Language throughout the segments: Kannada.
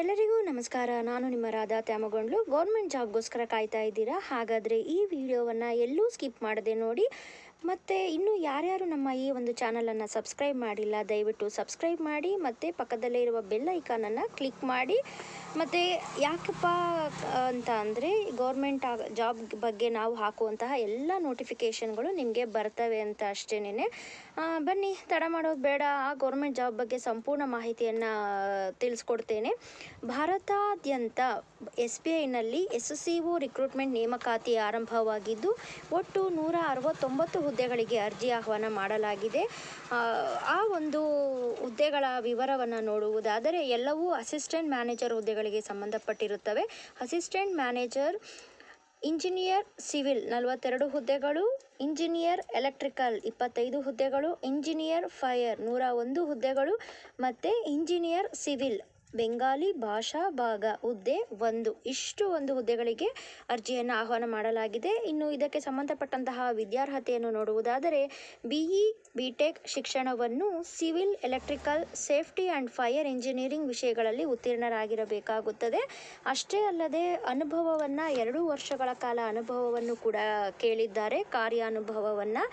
ಎಲ್ಲರಿಗೂ ನಮಸ್ಕಾರ. ನಾನು ನಿಮ್ಮ ರಾಧಾ ತ್ಯಾಮಗೊಂಡ್ಲು. ಗೌರ್ಮೆಂಟ್ ಜಾಬ್ಗೋಸ್ಕರ ಕಾಯ್ತಾ ಇದ್ದೀರಾ? ಹಾಗಾದರೆ ಈ ವಿಡಿಯೋವನ್ನು ಎಲ್ಲೂ ಸ್ಕಿಪ್ ಮಾಡದೆ ನೋಡಿ. ಮತ್ತು ಇನ್ನು ಯಾರ್ಯಾರು ನಮ್ಮ ಈ ಒಂದು ಚಾನಲನ್ನು ಸಬ್ಸ್ಕ್ರೈಬ್ ಮಾಡಿಲ್ಲ, ದಯವಿಟ್ಟು ಸಬ್ಸ್ಕ್ರೈಬ್ ಮಾಡಿ, ಮತ್ತು ಪಕ್ಕದಲ್ಲೇ ಇರುವ ಬೆಲ್ ಐಕಾನನ್ನು ಕ್ಲಿಕ್ ಮಾಡಿ. ಮತ್ತು ಯಾಕಪ್ಪ ಅಂತ ಅಂದರೆ ಗೌರ್ಮೆಂಟ್ ಜಾಬ್ ಬಗ್ಗೆ ನಾವು ಹಾಕುವಂತಹ ಎಲ್ಲ ನೋಟಿಫಿಕೇಷನ್ಗಳು ನಿಮಗೆ ಬರ್ತವೆ ಅಂತ ಅಷ್ಟೇನೆ ಬನ್ನಿ, ತಡ ಮಾಡೋದು ಬೇಡ. ಆ ಗೌರ್ಮೆಂಟ್ ಜಾಬ್ ಬಗ್ಗೆ ಸಂಪೂರ್ಣ ಮಾಹಿತಿಯನ್ನು ತಿಳಿಸ್ಕೊಡ್ತೇನೆ. ಭಾರತಾದ್ಯಂತ ಎಸ್ ಬಿ ಐನಲ್ಲಿ ಎಸ್ ಸಿ ಒ ರಿಕ್ರೂಟ್ಮೆಂಟ್ ನೇಮಕಾತಿ ಆರಂಭವಾಗಿದ್ದು ಒಟ್ಟು ನೂರ ಅರವತ್ತೊಂಬತ್ತು ಹುದ್ದೆಗಳಿಗೆ ಅರ್ಜಿ ಆಹ್ವಾನ ಮಾಡಲಾಗಿದೆ. ಆ, ಒಂದು ಹುದ್ದೆಗಳ ವಿವರವನ್ನು ನೋಡುವುದಾದರೆ ಎಲ್ಲವೂ ಅಸಿಸ್ಟೆಂಟ್ ಮ್ಯಾನೇಜರ್ ಹುದ್ದೆಗಳಿಗೆ ಸಂಬಂಧಪಟ್ಟಿರುತ್ತವೆ. ಅಸಿಸ್ಟೆಂಟ್ ಮ್ಯಾನೇಜರ್ ಇಂಜಿನಿಯರ್ ಸಿವಿಲ್ ನಲವತ್ತೆರಡು ಹುದ್ದೆಗಳು ಇಂಜಿನಿಯರ್ ಎಲೆಕ್ಟ್ರಿಕಲ್ ಇಪ್ಪತ್ತೈದು ಹುದ್ದೆಗಳು ಇಂಜಿನಿಯರ್ ಫೈರ್ ನೂರ ಒಂದು ಹುದ್ದೆಗಳು ಮತ್ತು ಇಂಜಿನಿಯರ್ ಸಿವಿಲ್ ಬೆಂಗಾಲಿ ಭಾಷಾ ಭಾಗ ಹುದ್ದೆ ಒಂದು. ಇಷ್ಟು ಒಂದು ಹುದ್ದೆಗಳಿಗೆ ಅರ್ಜಿಯನ್ನು ಆಹ್ವಾನ ಮಾಡಲಾಗಿದೆ. ಇನ್ನು ಇದಕ್ಕೆ ಸಂಬಂಧಪಟ್ಟಂತಹ ವಿದ್ಯಾರ್ಹತೆಯನ್ನು ನೋಡುವುದಾದರೆ ಬಿಇ ಬಿಟೆಕ್ ಶಿಕ್ಷಣವನ್ನು civil, electrical, safety and fire engineering ವಿಷಯಗಳಲ್ಲಿ ಉತ್ತೀರ್ಣರಾಗಿರಬೇಕಾಗುತ್ತದೆ. ಅಷ್ಟೇ ಅಲ್ಲದೆ ಅನುಭವವನ್ನು ಎರಡು ವರ್ಷಗಳ ಕಾಲ ಅನುಭವವನ್ನು ಕೂಡ ಕೇಳಿದ್ದಾರೆ ಕಾರ್ಯ ಅನುಭವವನ್ನು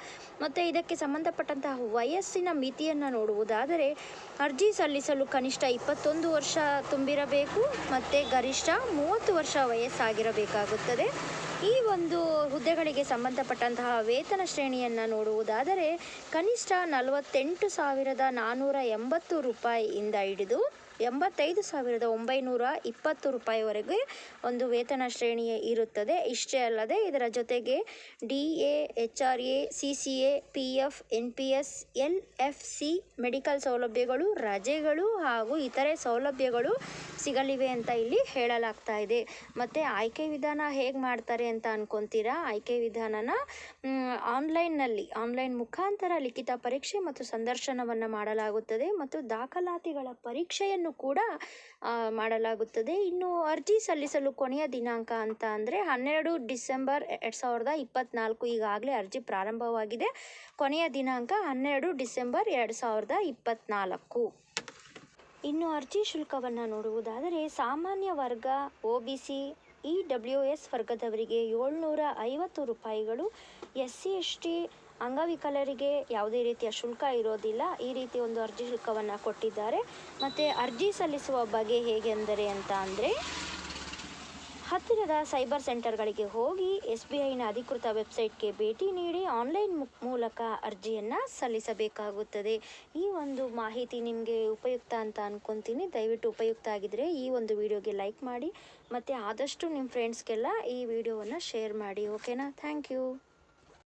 ಮತ್ತು ಇದಕ್ಕೆ ಸಂಬಂಧಪಟ್ಟಂತಹ ವಯಸ್ಸಿನ ಮಿತಿಯನ್ನು ನೋಡುವುದಾದರೆ ಅರ್ಜಿ ಸಲ್ಲಿಸಲು ಕನಿಷ್ಠ ಇಪ್ಪತ್ತೊಂದು ವರ್ಷ ತುಂಬಿರಬೇಕು ಮತ್ತು ಗರಿಷ್ಠ ಮೂವತ್ತು ವರ್ಷ ವಯಸ್ಸಾಗಿರಬೇಕಾಗುತ್ತದೆ. ಈ ಒಂದು ಹುದ್ದೆಗಳಿಗೆ ಸಂಬಂಧಪಟ್ಟಂತಹ ವೇತನ ಶ್ರೇಣಿಯನ್ನು ನೋಡುವುದಾದರೆ ಕನಿಷ್ಠ ನಲವತ್ತೆಂಟು ಸಾವಿರದ ನಾನ್ನೂರ ಎಂಬತ್ತು ರೂಪಾಯಿಯಿಂದ ಹಿಡಿದು ಎಂಬತ್ತೈದು ಸಾವಿರದ ಒಂಬೈನೂರ ಇಪ್ಪತ್ತು ರೂಪಾಯಿವರೆಗೆ ಒಂದು ವೇತನ ಶ್ರೇಣಿ ಇರುತ್ತದೆ. ಇಷ್ಟೇ ಅಲ್ಲದೆ, ಇದರ ಜೊತೆಗೆ D A, H R A, C C A, P F, N P S, L F C, medical ಸೌಲಭ್ಯಗಳು, ರಜೆಗಳು ಹಾಗೂ ಇತರೆ ಸೌಲಭ್ಯಗಳು ಸಿಗಲಿವೆ ಅಂತ ಇಲ್ಲಿ ಹೇಳಲಾಗ್ತಾ ಇದೆ. ಮತ್ತು ಆಯ್ಕೆ ವಿಧಾನ ಹೇಗೆ ಮಾಡ್ತಾರೆ ಅಂತ ಅನ್ಕೊತೀರಾ? ಆಯ್ಕೆ ವಿಧಾನನ ಆನ್ಲೈನ್ನಲ್ಲಿ, ಆನ್ಲೈನ್ ಮುಖಾಂತರ ಲಿಖಿತ ಪರೀಕ್ಷೆ ಮತ್ತು ಸಂದರ್ಶನವನ್ನು ಮಾಡಲಾಗುತ್ತದೆ ಮತ್ತು ದಾಖಲಾತಿಗಳ ಪರೀಕ್ಷೆಯನ್ನು ಕೂಡ ಮಾಡಲಾಗುತ್ತದೆ. ಇನ್ನು ಅರ್ಜಿ ಸಲ್ಲಿಸಲು ಕೊನೆಯ ದಿನಾಂಕ ಅಂತ ಅಂದರೆ ಹನ್ನೆರಡು ಡಿಸೆಂಬರ್ ಎರಡು ಸಾವಿರದ ಇಪ್ಪತ್ತ್ನಾಲ್ಕು ಈಗಾಗಲೇ ಅರ್ಜಿ ಪ್ರಾರಂಭವಾಗಿದೆ. ಕೊನೆಯ ದಿನಾಂಕ ಹನ್ನೆರಡು ಡಿಸೆಂಬರ್ ಎರಡು ಸಾವಿರದ ಇಪ್ಪತ್ತ್ನಾಲ್ಕು ಇನ್ನು ಅರ್ಜಿ ಶುಲ್ಕವನ್ನು ನೋಡುವುದಾದರೆ ಸಾಮಾನ್ಯ ವರ್ಗ, O B C, E W S ವರ್ಗದವರಿಗೆ ಏಳ್ನೂರ ಐವತ್ತು ರೂಪಾಯಿಗಳು, ಎಸ್ ಸಿ, ಎಸ್ ಟಿ ಅಂಗವಿಕಲರಿಗೆ ಯಾವುದೇ ರೀತಿಯ ಶುಲ್ಕ ಇರೋದಿಲ್ಲ. ಈ ರೀತಿ ಒಂದು ಅರ್ಜಿ ಶುಲ್ಕವನ್ನು ಕೊಟ್ಟಿದ್ದಾರೆ. ಮತ್ತು ಅರ್ಜಿ ಸಲ್ಲಿಸುವ ಬಗೆ ಹೇಗೆಂದರೆ ಅಂತ ಅಂದರೆ, ಹತ್ತಿರದ ಸೈಬರ್ ಸೆಂಟರ್ಗಳಿಗೆ ಹೋಗಿ ಎಸ್ ಬಿ ಐನ ಅಧಿಕೃತ ವೆಬ್ಸೈಟ್ಗೆ ಭೇಟಿ ನೀಡಿ ಆನ್ಲೈನ್ ಮೂಲಕ ಅರ್ಜಿಯನ್ನು ಸಲ್ಲಿಸಬೇಕಾಗುತ್ತದೆ. ಈ ಒಂದು ಮಾಹಿತಿ ನಿಮಗೆ ಉಪಯುಕ್ತ ಅಂತ ಅನ್ಕೊತೀನಿ. ದಯವಿಟ್ಟು ಉಪಯುಕ್ತ ಆಗಿದ್ದರೆ ಈ ಒಂದು ವಿಡಿಯೋಗೆ ಲೈಕ್ ಮಾಡಿ, ಮತ್ತು ಆದಷ್ಟು ನಿಮ್ಮ ಫ್ರೆಂಡ್ಸ್ಗೆಲ್ಲ ಈ ವಿಡಿಯೋವನ್ನು ಶೇರ್ ಮಾಡಿ ಓಕೆನಾ ಥ್ಯಾಂಕ್ ಯು